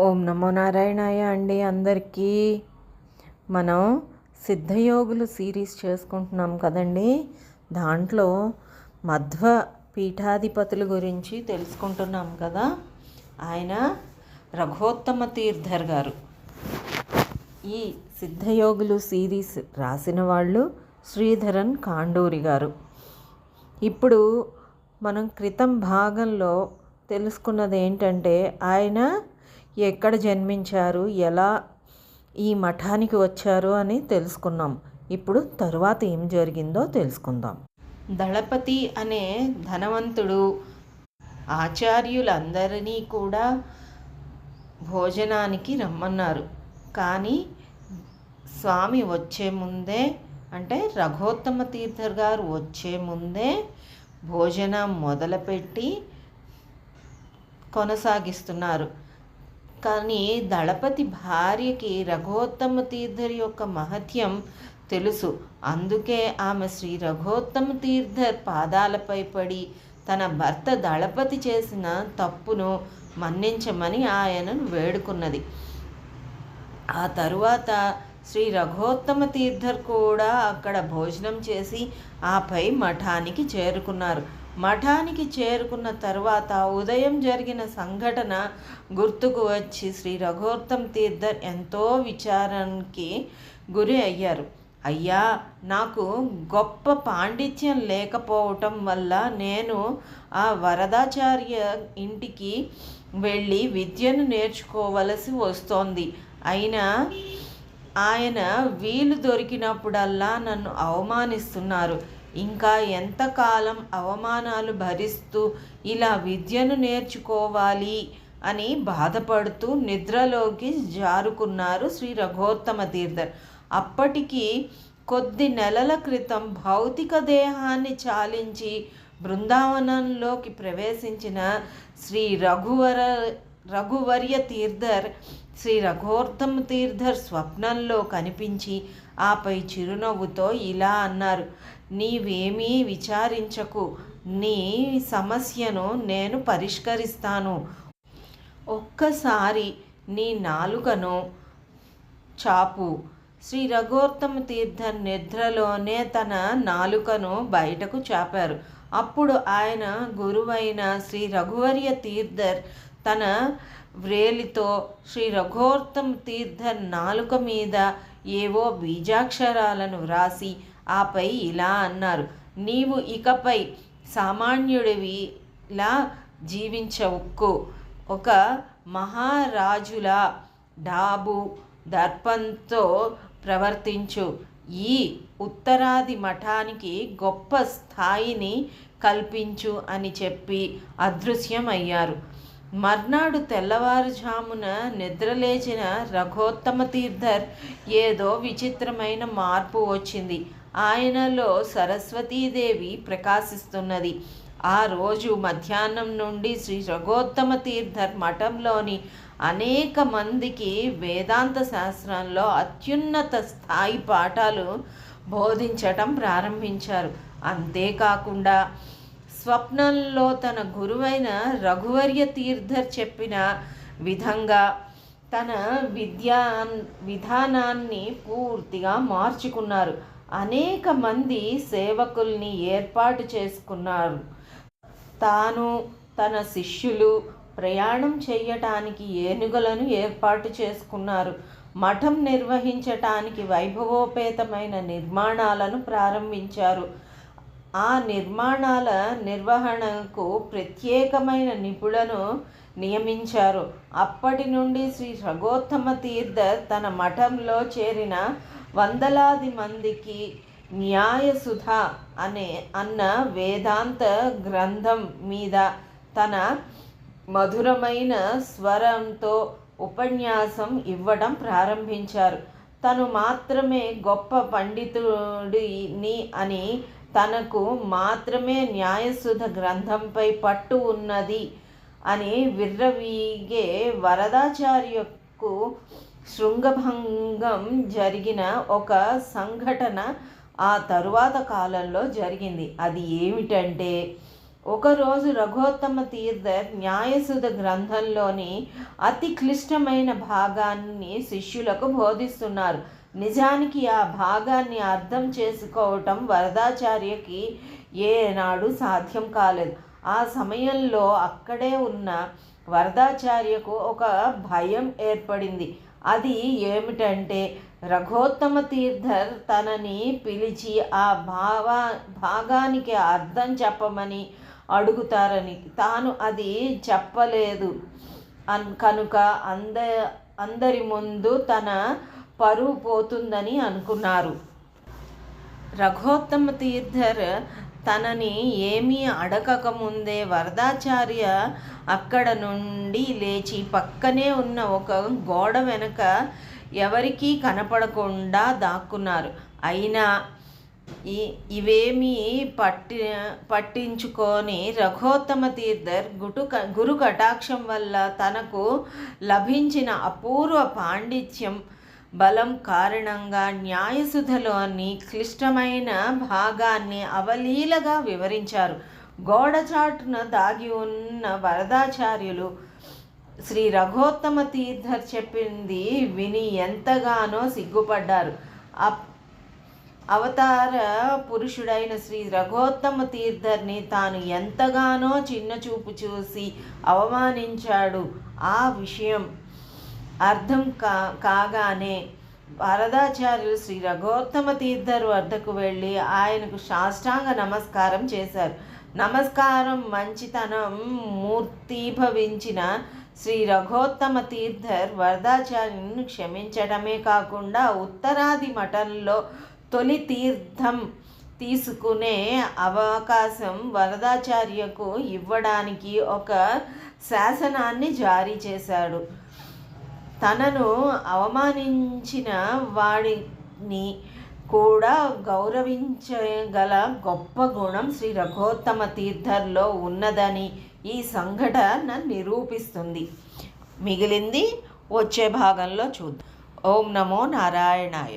ఓం నమో నారాయణాయ అండి అందరికీ. మనం సిద్ధయోగులు సిరీస్ చేసుకుంటున్నాం కదండి. దాంట్లో మధ్వ పీఠాధిపతుల గురించి తెలుసుకుంటున్నాం కదా. ఆయన రఘోత్తమ తీర్థర్ గారు. ఈ సిద్ధయోగులు సిరీస్ రాసిన వాళ్ళు శ్రీధరన్ కాండూరి గారు. ఇప్పుడు మనం క్రితం భాగంలో తెలుసుకున్నది ఏంటంటే ఆయన ఎక్కడ జన్మించారు ఎలా ఈ మఠానికి వచ్చారు అని తెలుసుకున్నాం. ఇప్పుడు తరువాత ఏం జరిగిందో తెలుసుకుందాం. దళపతి అనే ధనవంతుడు ఆచార్యులందరినీ కూడా భోజనానికి రమ్మన్నారు. కానీ స్వామి వచ్చే ముందే అంటే రఘోత్తమ తీర్థర్ గారు వచ్చే ముందే భోజనం మొదలుపెట్టి కొనసాగిస్తున్నారు. కానీ దళపతి భార్యకి రఘోత్తమ తీర్థర్ యొక్క మహత్యం తెలుసు. అందుకే ఆమె శ్రీ రఘోత్తమ తీర్థర్ పాదాలపై పడి తన భర్త దళపతి చేసిన తప్పును మన్నించమని ఆయనను వేడుకున్నది. ఆ తరువాత శ్రీ రఘోత్తమ తీర్థర్ కూడా అక్కడ భోజనం చేసి ఆపై మఠానికి చేరుకున్నారు. మఠానికి చేరుకున్న తర్వాత ఉదయం జరిగిన సంఘటన గుర్తుకు వచ్చి శ్రీ రఘోత్తమ తీర్థర్ ఎంతో విచారానికి గురి అయ్యారు. అయ్యా నాకు గొప్ప పాండిత్యం లేకపోవటం వల్ల నేను ఆ వరదాచార్య ఇంటికి వెళ్ళి విద్యను నేర్చుకోవలసి వస్తోంది. అయినా ఆయన వీలు దొరికినప్పుడల్లా నన్ను అవమానిస్తున్నారు. ఇంకా ఎంతకాలం అవమానాలు భరిస్తూ ఇలా విద్యను నేర్చుకోవాలి అని బాధపడుతూ నిద్రలోకి జారుకున్నారు శ్రీ రఘోత్తమ తీర్థర్. అప్పటికి కొద్ది నెలల క్రితం భౌతిక దేహాన్ని చాలించి బృందావనంలోకి ప్రవేశించిన శ్రీ రఘువర రఘువర్య తీర్థర్ శ్రీ రఘోత్తమ తీర్థర్ స్వప్నంలో కనిపించి ఆపై చిరునవ్వుతో ఇలా అన్నారు. నీవేమీ విచారించకు. నీ సమస్యను నేను పరిష్కరిస్తాను. ఒక్కసారి నీ నాలుకను చాపు. శ్రీ రఘోత్తమ తీర్థర్ నిద్రలోనే తన నాలుకను బయటకు చాపారు. అప్పుడు ఆయన గురువైన శ్రీ రఘువర్య తీర్థర్ తన వ్రేలితో శ్రీ రఘోత్తమ తీర్థర్ నాలుక మీద ఏవో బీజాక్షరాలను వ్రాసి ఆపై ఇలా అన్నారు నీవు ఇకపై సామాన్యుడివిలా జీవించవుకు. ఒక మహారాజుల డాబు దర్పంతో ప్రవర్తించు. ఈ ఉత్తరాది మఠానికి గొప్ప స్థాయిని కల్పించు అని చెప్పి అదృశ్యమయ్యారు. మర్నాడు తెల్లవారుజామున నిద్రలేచిన రఘోత్తమ తీర్థర్ ఏదో విచిత్రమైన మార్పు వచ్చింది. ఆయనలో సరస్వతీదేవి ప్రకాశిస్తున్నది. ఆ రోజు మధ్యాహ్నం నుండి శ్రీ రఘోత్తమ తీర్థర్ మఠంలోని అనేక మందికి వేదాంత శాస్త్రంలో అత్యున్నత స్థాయి పాఠాలు బోధించటం ప్రారంభించారు. అంతేకాకుండా స్వప్నంలో తన గురువైన రఘువర్య తీర్థర్ చెప్పిన విధంగా తన విద్యా విధానాన్ని పూర్తిగా మార్చుకున్నారు. అనేక మంది సేవకుల్ని ఏర్పాటు చేసుకున్నారు. తాను తన శిష్యులు ప్రయాణం చేయటానికి ఏనుగులను ఏర్పాటు చేసుకున్నారు. మఠం నిర్వహించటానికి వైభవోపేతమైన నిర్మాణాలను ప్రారంభించారు. ఆ నిర్మాణాల నిర్వహణకు ప్రత్యేకమైన నిపుణులను నియమించారు. అప్పటి నుండి శ్రీ రఘోత్తమ తీర్థ తన మఠంలో చేరిన వందలాది మందికి న్యాయసుధ అనే అన్న వేదాంత గ్రంథం మీద తన మధురమైన స్వరంతో ఉపన్యాసం ఇవ్వడం ప్రారంభించారు. తను మాత్రమే గొప్ప పండితుడిని అని తనకు మాత్రమే న్యాయసుధ గ్రంథంపై పట్టు ఉన్నది అని విర్రవీగే వరదాచార్యకు శృంగభంగం జరిగిన ఒక సంఘటన ఆ తరువాత కాలంలో జరిగింది. అది ఏమిటంటే ఒకరోజు రఘోత్తమ తీర్థ న్యాయసుధ గ్రంథంలోని అతి క్లిష్టమైన భాగాన్ని శిష్యులకు బోధిస్తున్నారు. నిజానికి ఆ భాగాన్ని అర్థం చేసుకోవటం వరదాచార్యకి ఏనాడు సాధ్యం కాలేదు. ఆ సమయంలో అక్కడే ఉన్న వరదాచార్యకు ఒక భయం ఏర్పడింది. అది ఏమిటంటే రఘోత్తమ తీర్థర్ తనని పిలిచి ఆ భావా భాగానికి అర్థం చెప్పమని అడుగుతారని. తాను అది చెప్పలేదు. అన్ కనుక అంద అందరి ముందు తన పరువు పోతుందని అనుకున్నారు. రఘోత్తమ తీర్థర్ తనని ఏమీ అడగకముందే వరదాచార్య అక్కడ నుండి లేచి పక్కనే ఉన్న ఒక గోడ వెనక ఎవరికీ కనపడకుండా దాక్కున్నారు. అయినా ఈ ఇవేమీ పట్టి పట్టించుకొని రఘోత్తమ తీర్థర్ గుటు గురు కటాక్షం వల్ల తనకు లభించిన అపూర్వ పాండిత్యం బలం కారణంగా న్యాయసుధలోని క్లిష్టమైన భాగాన్ని అవలీలగా వివరించారు. గోడచాటున దాగి ఉన్న వరదాచార్యులు శ్రీ రఘోత్తమ తీర్థర్ చెప్పింది విని ఎంతగానో సిగ్గుపడ్డారు. అవతార పురుషుడైన శ్రీ రఘోత్తమ తీర్థర్ని తాను ఎంతగానో చిన్నచూపు చూసి అవమానించాడు. ఆ విషయం అర్థం కా కాగానే వరదాచార్యులు శ్రీ రఘోత్తమ తీర్థర్ వద్దకు వెళ్ళి ఆయనకు సాష్టాంగ నమస్కారం చేశారు. నమస్కారం మంచితనం మూర్తిభవించిన శ్రీ రఘోత్తమ తీర్థర్ వరదాచార్యుని క్షమించడమే కాకుండా ఉత్తరాది మఠంలో తొలి తీర్థం తీసుకునే అవకాశం వరదాచార్యకు ఇవ్వడానికి ఒక శాసనాన్ని జారీ చేశాడు. తనను అవమానించిన వాడిని కూడా గౌరవించగల గొప్ప గుణం శ్రీ రఘోత్తమ తీర్థర్లో ఉన్నదని ఈ సంఘటన నిరూపిస్తుంది. మిగిలింది వచ్చే భాగంలో చూద్దాం. ఓం నమో నారాయణాయ.